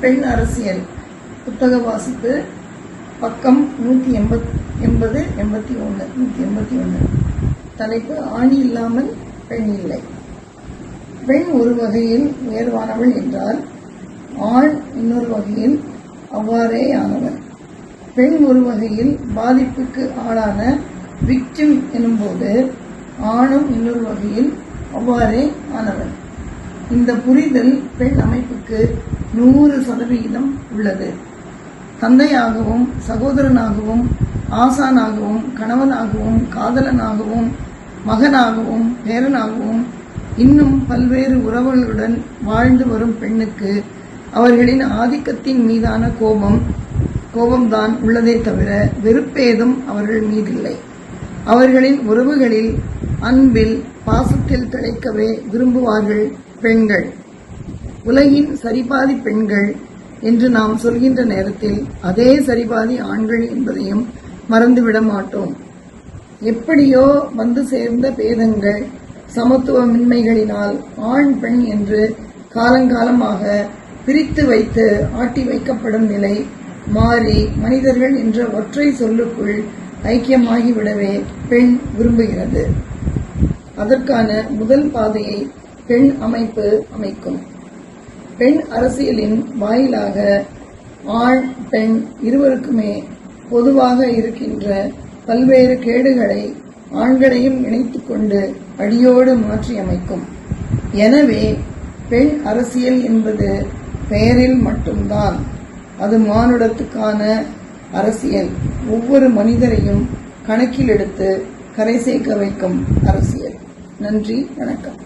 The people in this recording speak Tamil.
பெண் அரசியல் புத்தக வாசிப்பு பக்கம் நூற்றி எண்பத் எண்பது எண்பத்தி ஒன்று நூற்றி எண்பத்தி ஒன்று தலைப்பு ஆணி இல்லாமல் பெண் இல்லை. பெண் ஒரு வகையில் உயர்வானவள் என்றால் ஆண் இன்னொரு வகையில் அவ்வாறே ஆனவர் பெண் ஒரு வகையில் பாதிப்புக்கு ஆளான விக்டிம் எனும்போது ஆணும் இன்னொரு வகையில் அவ்வாறே ஆனவர் இந்த புரிதல் பெண் அமைப்புக்கு நூறு சதவிகிதம் உள்ளது. தந்தையாகவும் சகோதரனாகவும் ஆசானாகவும் கணவனாகவும் காதலனாகவும் மகனாகவும் பேரனாகவும் இன்னும் பல்வேறு உறவுகளுடன் வாழ்ந்து வரும் பெண்ணுக்கு அவர்களின் ஆதிக்கத்தின் மீதான கோபம் கோபம்தான் உள்ளதே தவிர வெறுப்பேதும் அவர்கள் மீதில்லை. அவர்களின் உறவுகளில் அன்பில் பாசத்தில் திளைக்கவே விரும்புவார்கள் பெண்கள். உலகின் சரிபாதி பெண்கள் என்று நாம் சொல்கின்ற நேரத்தில் அதே சரிபாதி ஆண்கள் என்பதையும் மறந்துவிட மாட்டோம். எப்படியோ வந்து சேர்ந்த பேதங்கள் சமத்துவமின்மைகளினால் ஆண் பெண் என்று காலங்காலமாக பிரித்து வைத்து ஆட்டி வைக்கப்படும் நிலை மாறி மனிதர்கள் என்ற ஒற்றை சொல்லுக்குள் ஐக்கியமாகிவிடவே பெண் விரும்புகிறது. அதற்கான முதல் பாதையை பெண் அமைப்பு அமைக்கும். பெண் அரசியலின் வாயிலாக ஆண் பெண் இருவருக்குமே பொதுவாக இருக்கின்ற பல்வேறு கேடுகளை ஆண்களையும் இணைத்துக் கொண்டு அடியோடு மாற்றியமைக்கும். எனவே பெண் அரசியல் என்பது பெயரில் மட்டும்தான். அது மானுடத்துக்கான அரசியல். ஒவ்வொரு மனிதரையும் கணக்கில் எடுத்து கரை சேர்க்க வைக்கும் அரசியல். நன்றி வணக்கம்.